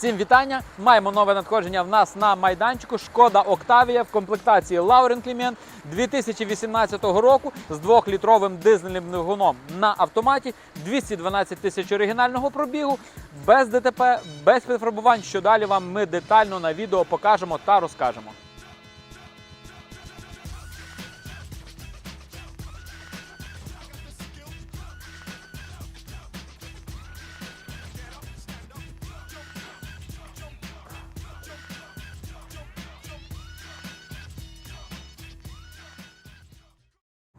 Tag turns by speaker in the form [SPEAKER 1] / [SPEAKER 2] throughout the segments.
[SPEAKER 1] Всім вітання! Маємо нове надходження в нас на майданчику. Шкода Октавія в комплектації Лаурен Клімент 2018 року з 2-літровим дизельним двигуном на автоматі, 212 тисяч оригінального пробігу, без ДТП, без підфарбувань. Що далі вам ми детально на відео покажемо та розкажемо.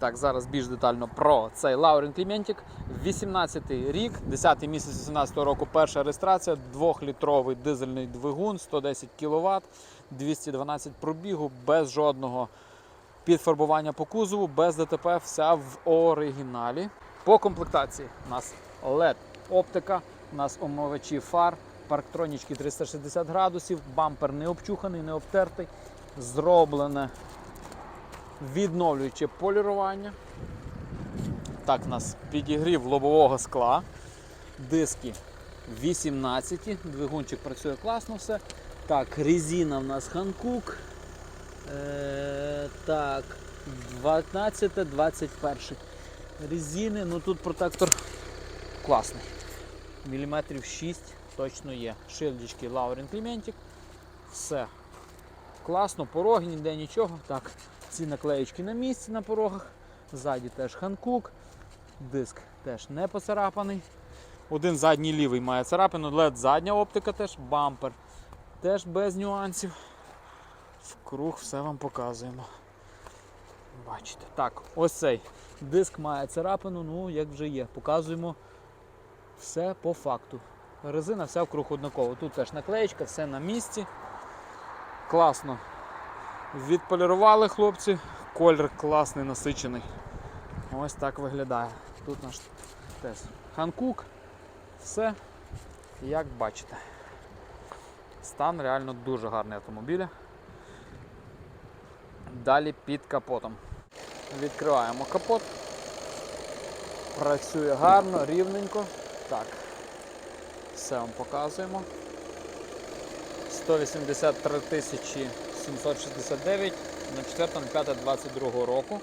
[SPEAKER 1] Так, зараз більш детально про цей Лаурен Кліментік. 18 рік, 10-й місяць 18 року, перша реєстрація, 2-літровий дизельний двигун, 110 кВт, 212 пробігу, без жодного підфарбування по кузову, без ДТП, вся в оригіналі. По комплектації у нас LED оптика, у нас омивачі фар, парктронічки 360 градусів, бампер не обчуханий, не обтертий, зроблене відновлююче полірування. Так, у нас підігрів лобового скла, диски 18, двигунчик працює класно все. Так, резина в нас Hankook. Е, так, 12-21 резини. Ну тут протектор класний. Міліметрів 6 точно є. Шильдички Lauren Кліментик. Все класно, пороги, ніде нічого. Так, ці наклеєчки на місці на порогах. Ззаді теж Ханкук. Диск теж не поцарапаний. Один задній лівий має царапину, LED задня оптика теж, бампер теж без нюансів. В круг все вам показуємо. Бачите. Так, ось цей диск має царапину, ну як вже є. Показуємо все по факту. Резина вся в круг однакова. Тут теж наклеєчка, все на місці. Класно. Відполірували хлопці, колір класний, насичений. Ось так виглядає. Тут наш теж Ханкук. Все, як бачите. Стан реально дуже гарний автомобіля. Далі під капотом. Відкриваємо капот. Працює гарно, рівненько. Так, все вам показуємо. 183 тисячі 769 на 4.5.22 року.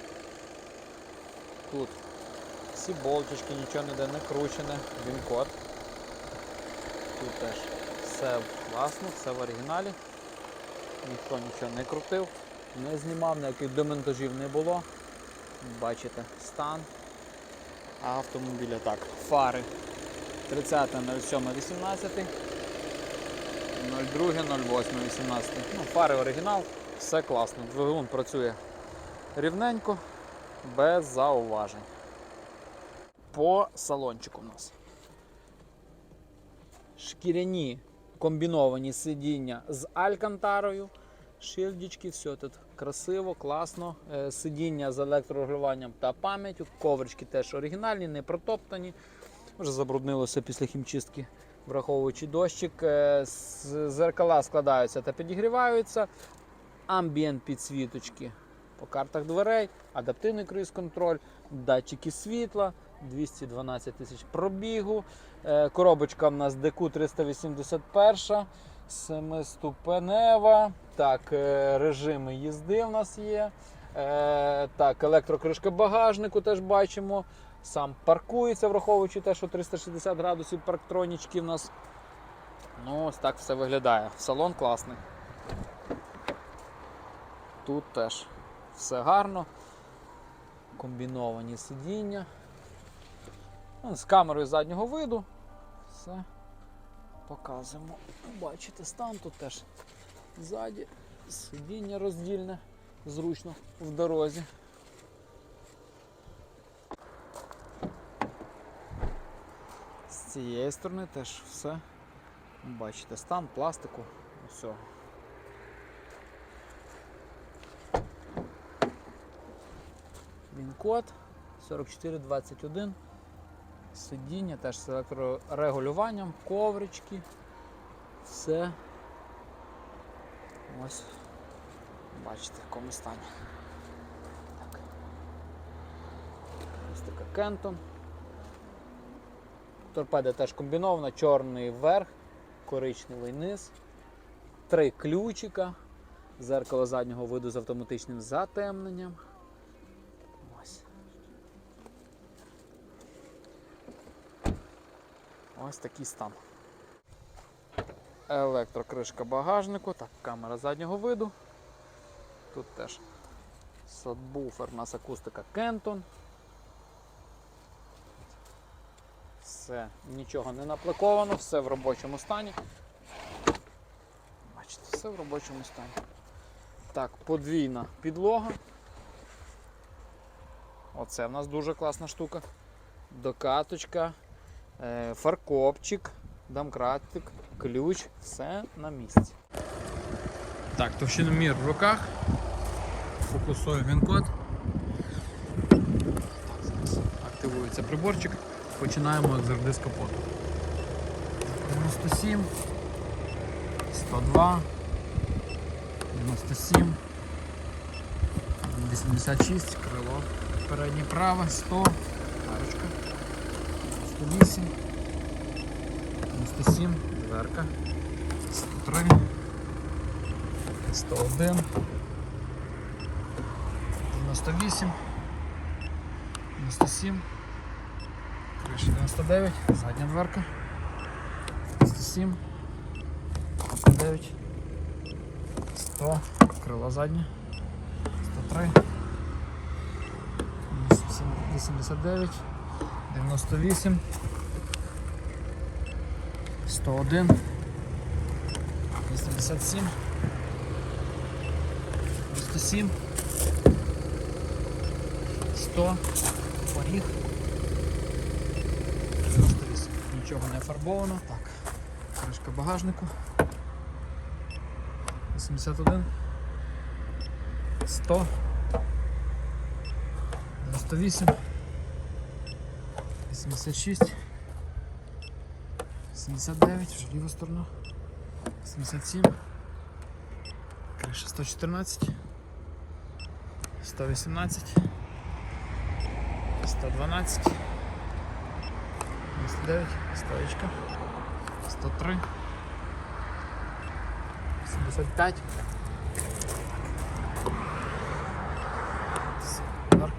[SPEAKER 1] Тут всі болтички, нічого ніде не кручене, він код. Тут теж все класно, все в оригіналі. Ніхто нічого не крутив, не знімав, ніяких демонтажів не було. Бачите, стан автомобіля. Так, фари 30.07.18. 02.08.18. Ну, фари оригінал, все класно. Двигун працює рівненько, без зауважень. По салончику у нас. Шкіряні комбіновані сидіння з алькантарою. Шильдічки, все тут красиво, класно. Е, Сидіння з електрорегулюванням та пам'яттю. Коврички теж оригінальні, не протоптані. Вже забруднилося після хімчистки враховуючи дощик, е, зеркала складаються та підігріваються, амбієнт підсвіточки по картах дверей, адаптивний круїз-контроль, датчики світла, 212 тисяч пробігу. Е, Коробочка в нас DQ 381, семиступенева. Так, е, режими їзди в нас є. Так, електрокришка багажнику теж бачимо. Сам паркується, враховуючи те, що 360 градусів парктронічки в нас. Ну, ось так все виглядає. Салон класний. Тут теж все гарно. Комбіновані сидіння. Ну, З камерою заднього виду. Все показуємо. Бачите, стан тут теж ззаді. Сидіння роздільне, зручно в дорозі. Цієї сторони теж все. Бачите, стан пластику, все. Він код 4421. Сидіння теж з електрорегулюванням, коврички. Все. Ось. Бачите, в якому стані. Так. Ось така Кентон. Торпеда теж комбінована, чорний верх, коричневий низ, три ключика, зеркало заднього виду з автоматичним затемненням. Ось. Ось такий стан. Електрокришка багажнику, так, камера заднього виду. Тут теж сабвуфер, у нас акустика Кентон. Все, нічого не наплаковано, все в робочому стані. Бачите, все в робочому стані. Так, подвійна підлога. Оце в нас дуже класна штука. Докаточка, е, фаркопчик, домкратик, ключ, все на місці. Так, товщиномір в руках. Фокусує він код. Активується приборчик. Починаємо як завжди з капоту. 97, 102, 97, 86, крило. Переднє праве, 100, арочка, 108, 97, дверка, 103, 101, 98, 97. Криша 99, задня дверка. 107, 99, 100, крило заднє, 103, 89, 98, 101, 87, 97, 100, поріг. 98. Нічого не фарбовано. Так. Кришка багажнику. 81. 100. 98. 86. 79, вже ліва сторона. 77. Криша 114. 118. 112. 99, стоечка, 103, 75, Марк,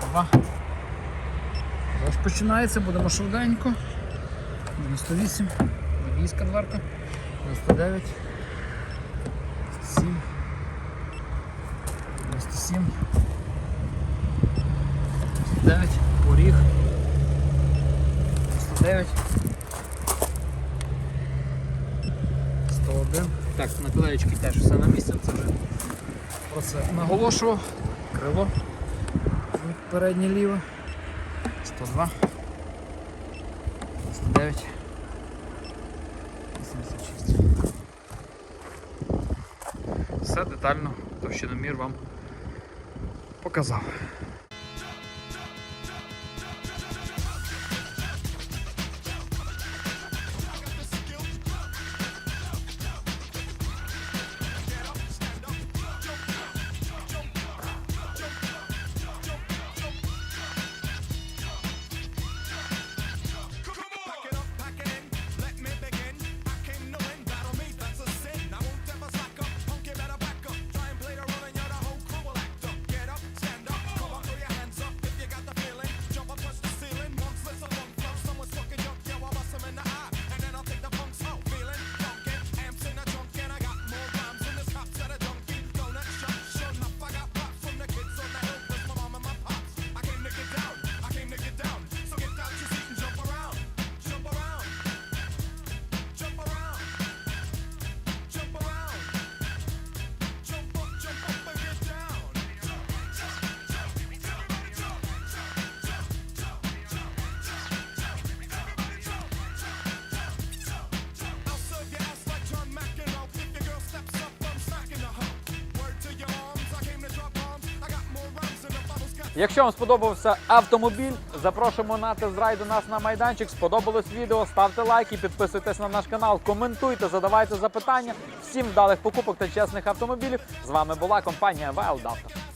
[SPEAKER 1] 102. Тож починається, будемо швиденько. 98, водійська дверка, 99, 107, 97, 99, поріг. 109. 101. Так, наклеєчки теж все на місці, це вже про це наголошував. Крило. Переднє ліве. 102. 109. 86. Все детально товщиномір вам показав. Якщо вам сподобався автомобіль, запрошуємо на тест-драйв до нас на майданчик. Сподобалось відео, ставте лайки, підписуйтесь на наш канал, коментуйте, задавайте запитання. Всім вдалих покупок та чесних автомобілів. З вами була компанія Wild Auto.